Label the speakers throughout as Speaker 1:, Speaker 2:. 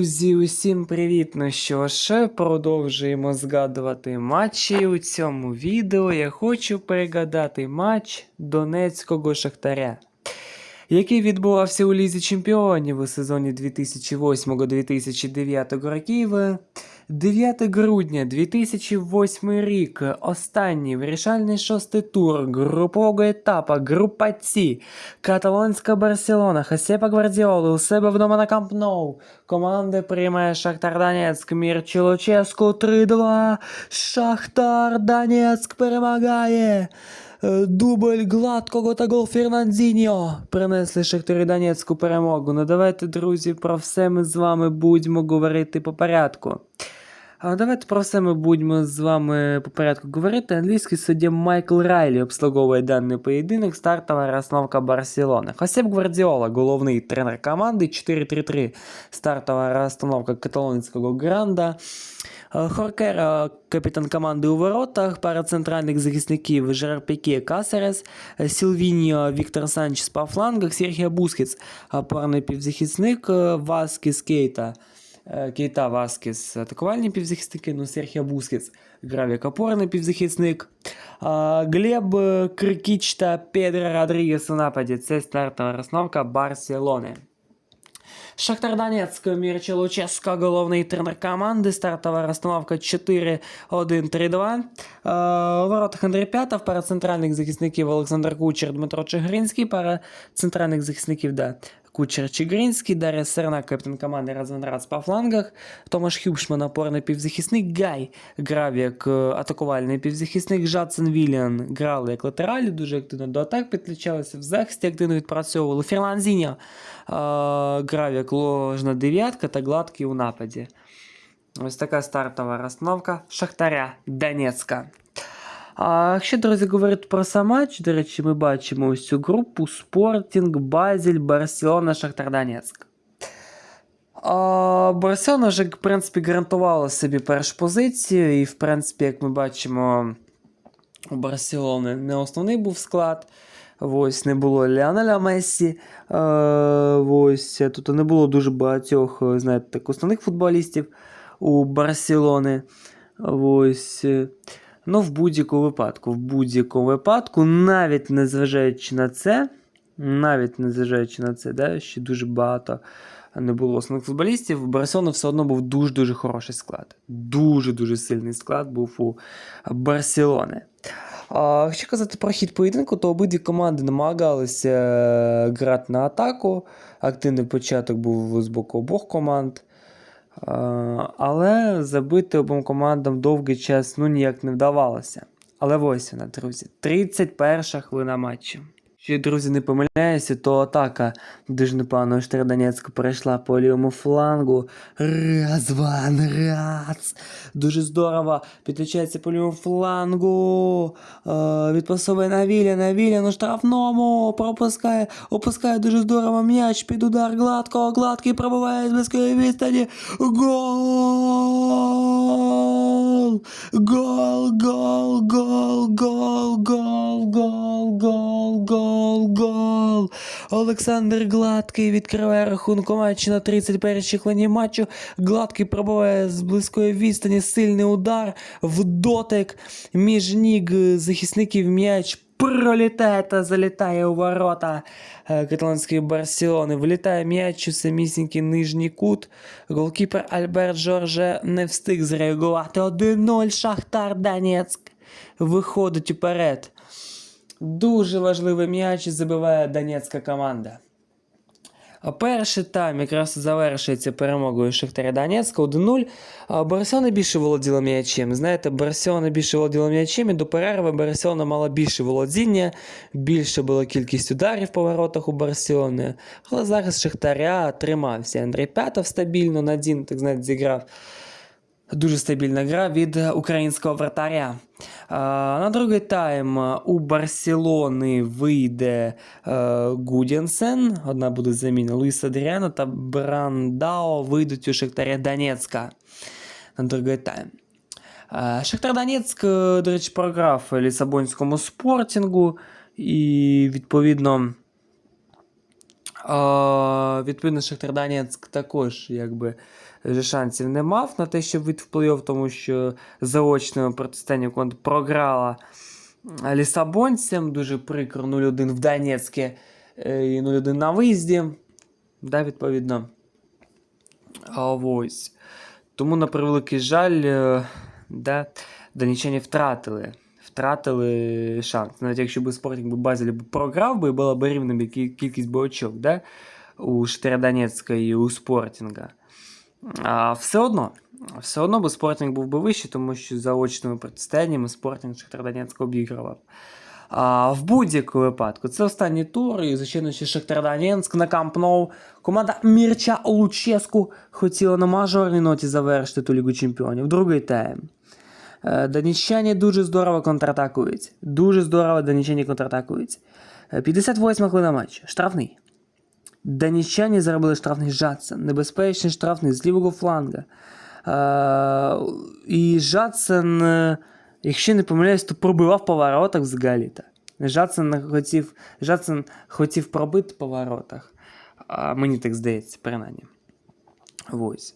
Speaker 1: Друзі, усім привіт! Ну що ж, продовжуємо згадувати матчі. У цьому відео я хочу пригадати матч Донецького Шахтаря, який відбувався у Лізі Чемпіонів у сезоні 2008-2009 років. 9 грудня 2008 рік. Останній вирішальний шостий тур групового етапу Група С. Каталонська Барселона, Хосепа Гвардіоли у себе вдома на Камп Ноу. Команда приймає Шахтар Донецьк, Мірчі Луческу 3-2. Шахтар Донецьк перемагає. Дубль гладкого та гол Фернандіньо принесли Шахтарі Донецьку перемогу. Ну давайте, друзі, про все ми з вами будемо говорити по порядку. Давайте про все ми будемо з вами по порядку говорити. Англійський суддя Майкл Райлі обслуговує даний поєдинок, стартова розстановка Барселони. Хосеп Гвардіола, головний тренер команди, 4-3-3, стартова розстановка каталонського гранда. Хоркера, капітан команди у воротах, пара центральних захисників Жерар Піке, Касерес, Сілвіньо, Віктор Санчес по флангах, Серхіо Бускетс, опорний півзахисник, Васкес Кейта. Е, Кейта Васкес атакувальні півзахисники, ну Серхіо Бускетс грав як опорний півзахисник. Глеб е, Крикіч та Педро Родрігес у нападі. Це стартова розновка Барселони. Шахтар Донецьк, Мірча Луческо, головний тренер команди, стартова розстановка 4-1-3-2. Е, У воротах Андрій П'ятов, пара центральних захисників Олександр Кучер, Дмитро Чигринський, пара центральних захисників, да, Кучер Чигринський, Дар'я Серна, капітан команди Развенрац по флангах, Томаш Хюбшман, опорний півзахисник, Гай грав як е, атакувальний півзахисник, Жадсен Віліан грали як латералі, дуже активно до атак підключалися, в захисті активно відпрацьовували. Ферланзіньо е, грав як ложна дев'ятка та гладкий у нападі. Ось така стартова розстановка Шахтаря Донецька. А якщо, друзі, говорити про сам матч, до речі, ми бачимо ось цю групу Спортінг, Базіль, Барселона, Шахтар Донецьк. А, Барселона вже, в принципі, гарантувала собі першу позицію, і, в принципі, як ми бачимо, у Барселони не основний був склад. Ось не було Леонеля Мессі. Е, ось тут не було дуже багатьох, знаєте, так, основних футболістів у Барселони. Ось. Ну, в будь-якому випадку, в будь-якому випадку, навіть незважаючи на це, навіть незважаючи на це, да, що дуже багато не було основних футболістів, Барселони все одно був дуже-дуже хороший склад. Дуже-дуже сильний склад був у Барселони. Якщо казати про хід поєдинку, то обидві команди намагалися е, грати на атаку. Активний початок був з боку обох команд. Але забити обом командам довгий час ну, ніяк не вдавалося. Але ось вона, друзі, 31 хвилина матчу. Якщо, друзі, не помиляюся, то атака дуже непогано Штар Донецька перейшла по лівому флангу. Раз, ван, раз. Дуже здорово. Підключається по лівому флангу. Е, відпасовує на Віля, на Віля на штрафному. Пропускає, опускає дуже здорово м'яч під удар гладкого. Гладкий пробиває з близької відстані. Гол! Гол, гол, гол, гол, гол, гол, гол, гол, гол. Олександр Гладкий відкриває рахунку матчу на 31-й хвилині матчу. Гладкий пробиває з близької відстані сильний удар в дотик між ніг захисників м'яч. Пролітає та залітає у ворота е, каталонської Барселони. Влітає м'яч у самісінький нижній кут. Голкіпер Альберт Жорже не встиг зреагувати. 1-0 Шахтар Донецьк виходить уперед. Дуже важливий м'яч забиває донецька команда. Перший тайм якраз завершується перемогою Шахтаря Донецька 1-0. А Барселона більше володіла м'ячем. Знаєте, Барселона більше володіла м'ячем, і до перерви Барселона мала більше володіння, більше була кількість ударів по воротах у Барселони. Але зараз Шахтаря тримався. Андрій П'ятов стабільно надійно, так знаєте, зіграв. Дуже стабільна гра від українського вратаря. На другий тайм у Барселони вийде е, Гудінсен. Одна буде заміна Луїса Дріана та Брандао вийдуть у Шахтаря Донецька на другий тайм. Е, Шахтар Донецьк, е, до речі, програв Лісабонському спортінгу і, відповідно, відповідно, Шахтар Донецьк також якби шансів не мав на те, щоб вийти в плей-офф, тому що заочному протистоянні команда програла лісабонцям. Дуже прикро 0-1 в Донецьке е, і 0-1 на виїзді. Да, відповідно. А ось. Тому, на превеликий жаль, е, да, донеччані втратили. Втратили шанс. Навіть якщо б Спортінг Базель програв би, була б рівна кількість би да? у Штиродонецька і у Спортінга. А все одно, все одно би Спортінг був би вищий, тому що за очними протистояннями Спортінг Шахтар обігрував. А, в будь-якому випадку, це останній тур, і, звичайно, ще Шахтар Донецьк на Камп Ноу. Команда Мірча Луческу хотіла на мажорній ноті завершити ту Лігу Чемпіонів. Другий тайм. Е, дуже здорово контратакують. Дуже здорово доніччані контратакують. Е, 58 хвилина матчу. Штрафний. Доніччані заробили штрафний Жадсен. Небезпечний штрафний з лівого фланга. Е, і Жадсен, е, якщо не помиляюсь, то пробивав по воротах взагалі-то. Жадсен хотів, Жадсен хотів пробити по воротах. Мені так здається, принаймні. Ось.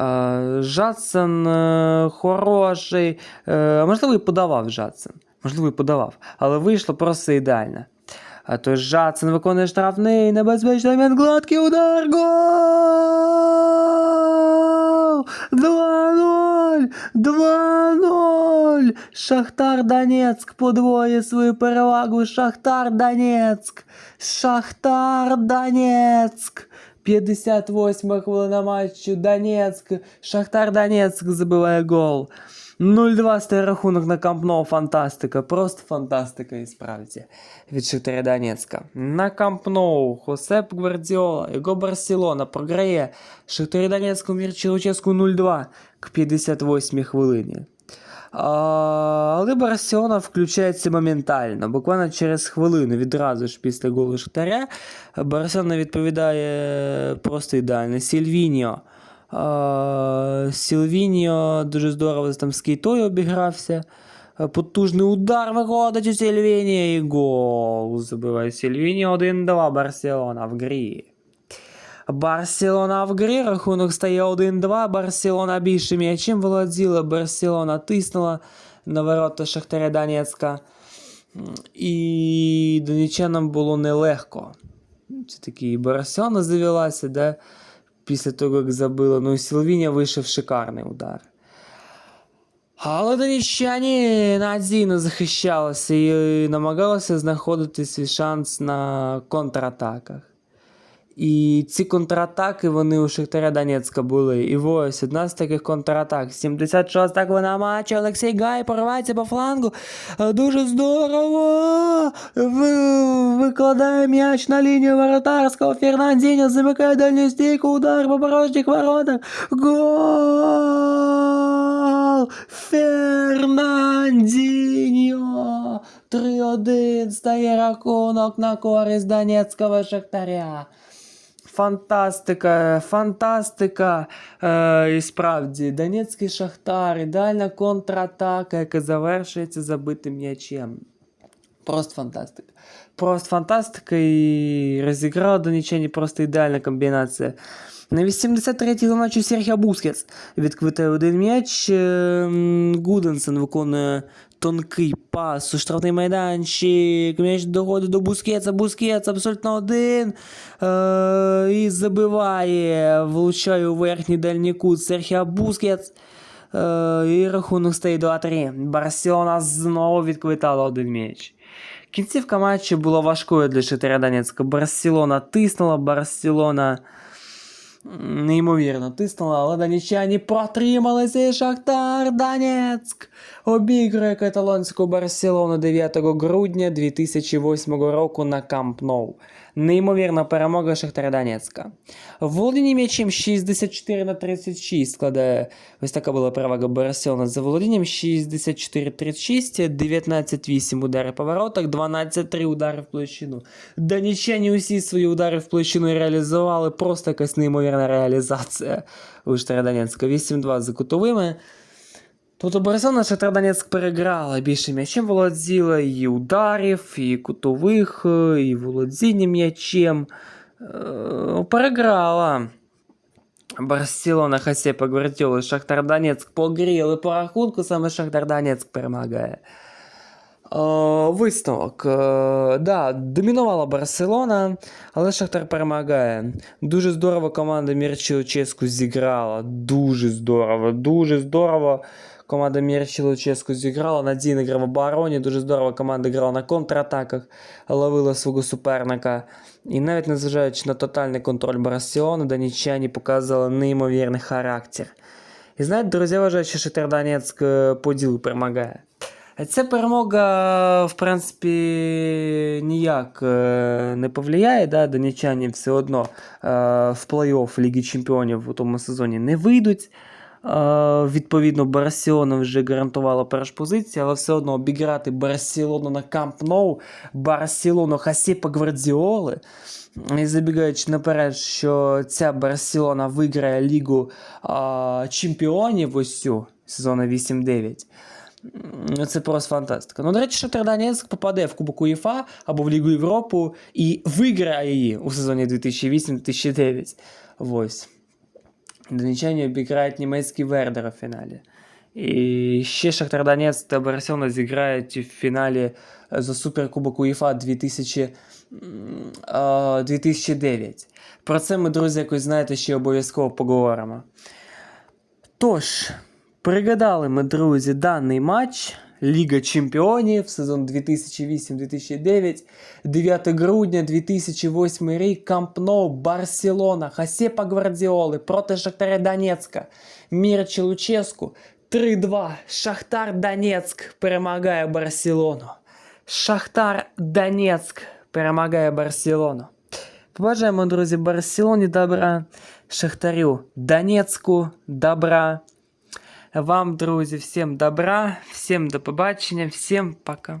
Speaker 1: Е, Жадсен е, хороший. Е, можливо, і подавав Жадсен. Можливо, і подавав. Але вийшло просто ідеально. А то Жадсен виконує штрафний, небезпечний момент, гладкий удар. Гол! 2-0! 2-0! Шахтар Донецьк подвоює свою перевагу. Шахтар Донецьк! Шахтар Донецьк! 58 хвилина матчу. Донецьк. Шахтар Донецьк забиває гол. 0-2 стає рахунок на Камп Ноу. Фантастика. Просто фантастика і справді. Від Шахтаря Донецька. На Кампноу Хосеп Гвардіола, його Барселона програє Шахтарі Донецьку Мірчі Луческу 0-2 к 58 хвилині. Але Барселона включається моментально, буквально через хвилину, відразу ж після голу Шахтаря. Барселона відповідає просто ідеально. Сільвіньо. Сільвіньо дуже здорово там з Кейтою обігрався. Потужний удар виходить у Сільвіньо і гол. Забиває Сільвіньо 1-2 Барселона в грі. Барселона в грі, рахунок стає 1-2. Барселона більше м'ячем володіла. Барселона тиснула на ворота Шахтаря Донецька. І донеччанам було нелегко. Це такий Барселона завелася, да? після того, як забила. Ну, і Сілвіня вийшов шикарний удар. Але донеччані надійно захищалися і намагалися знаходити свій шанс на контратаках. І ці контратаки вони у Шахтаря Донецька були. І ось одна з таких контратак. 76 хвилина матчу. Олексій Гай поривається по флангу. Е, Дуже здорово. Ви- Викладає м'яч на лінію воротарського. Фернандіньо замикає дальню стійку. Удар по порожніх воротах. Гол! Фернандіньо! 3-1 стає рахунок на користь Донецького Шахтаря. Фантастика, фантастика. Е, і справді, Донецький Шахтар, ідеальна контратака, яка завершується забитим м'ячем. Просто фантастика. Просто фантастика і розіграла Донеччані просто ідеальна комбінація. На 83-й матчі Серхіо Бускетс відквитає один м'яч. Гуденсен виконує тонкий пас у штрафний майданчик. М'яч доходить до Бускетса. Бускетс абсолютно один. І забиває. Влучає у верхній дальній кут Серхіо Бускетс. І рахунок стає 2-3. Барселона знову відквитала один м'яч. Кінцівка матчу була важкою для Шахтаря Донецька. Барселона тиснула, Барселона неймовірно тиснула, але донеччані протрималися і Шахтар Донецьк обігрує каталонську Барселону 9 грудня 2008 року на Камп Ноу. Неймовірна перемога Шахтаря Донецька. Володіння м'ячем 64 на 36 складає. Ось така була перевага Барселона за володінням 64-36, 19-8 удари по воротах, 12-3 удари в площину. Донеччані усі свої удари в площину реалізували. Просто якась неймовірна реалізація у Шахтаря Донецька. 8-2 за кутовими. Тобто Барселона Шахтар Донецьк переграла більше м'ячем володіла, і ударів, і кутових, і володіння м'ячем. Е, Програла. Барселона Хасепа Гвардіоли, Шахтар Донецьк погріли по рахунку, саме Шахтар Донецьк перемагає. Е, висновок. Е, да, домінувала Барселона, але Шахтар перемагає. Дуже здорово команда Мірчі Луческу зіграла. Дуже здорово, дуже здорово. Команда Мірчі Луческу зіграла. Надійно грав в обороні. Дуже здорово команда грала на контратаках, ловила свого суперника. І навіть незважаючи на тотальний контроль Барселони, донічані показували неймовірний характер. І знаєте, друзі, вважаю, що Шахтар Донецьк е, по ділу перемагає. Ця перемога, в принципі, ніяк е, не повлияє, да, донечані все одно е, в плей-офф Ліги Чемпіонів у тому сезоні не вийдуть. Відповідно, Барселона вже гарантувала першу позицію, але все одно обіграти Барселону на Камп Ноу, Барселону Хасіпа Гвардіоли. І забігаючи наперед, що ця Барселона виграє Лігу а, Чемпіонів ось цю сезону 8-9. Це просто фантастика. Ну, до речі, Шахтар попаде в Кубок УЄФА або в Лігу Європу і виграє її у сезоні 2008-2009. Ось. Донеччані обіграють німецький Вердер у фіналі. І ще Шахтар Донецьк та Барселона зіграють в фіналі за Суперкубок УЄФА 2000, 2009. Про це ми, друзі, якось знаєте, ще обов'язково поговоримо. Тож, пригадали ми, друзі, даний матч Ліга Чемпіонів сезон 2008-2009, 9 грудня 2008 рік, Камп Ноу, Барселона, Хасепа Гвардіоли проти Шахтаря Донецька, Мірчі Луческу, 3-2, Шахтар Донецьк перемагає Барселону. Шахтар Донецьк перемагає Барселону. Побажаємо, друзі, Барселоні добра, Шахтарю Донецьку добра. Вам, друзі, всім добра, всім до побачення, всім пока.